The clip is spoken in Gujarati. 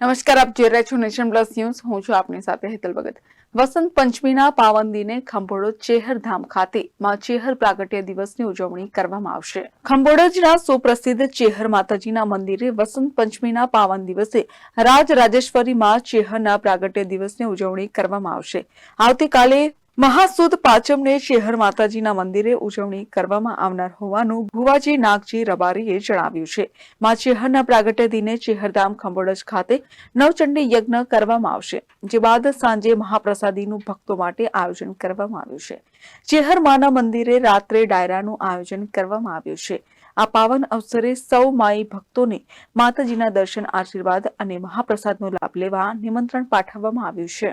નમસ્કાર, આપ જોઈ રહ્યા છો નેશન પ્લસ ન્યૂઝ. હું છું આપની સાથે હેતલ ભગત. વસંત પંચમીના પાવન દિને ખંભોળો ચેહરધામ ખાતે માં ચેહર પ્રાગટ્ય દિવસની ઉજવણી કરવામાં આવશે. ખંભોળજના સુપ્રસિદ્ધ ચેહર માતાજીના મંદિરે વસંત પંચમીના પાવન દિવસે રાજ રાજેશ્વરી માં ચેહરના પ્રાગટ્ય દિવસની ઉજવણી કરવામાં આવશે. આવતીકાલે મહાસુદ પાંચમને ચેહર માતાજીના મંદિરે ઉજવણી કરવામાં આવનાર હોવાનું ભુવાજી નાગજી રબારીએ જણાવ્યું છે. મા ચેહરના પ્રાગટ્ય દિને ચેહરધામ ખંભોળજ ખાતે નવચંડી યજ્ઞ કરવામાં આવશે, જે બાદ સાંજે મહાપ્રસાદીનું ભક્તો માટે આયોજન કરવામાં આવ્યું છે. ચેહર માના મંદિરે રાત્રે ડાયરાનું આયોજન કરવામાં આવ્યું છે. આ પાવન અવસરે સૌ માઈ ભક્તોને માતાજીના દર્શન, આશીર્વાદ અને મહાપ્રસાદનો લાભ લેવા નિમંત્રણ પાઠવવામાં આવ્યું છે.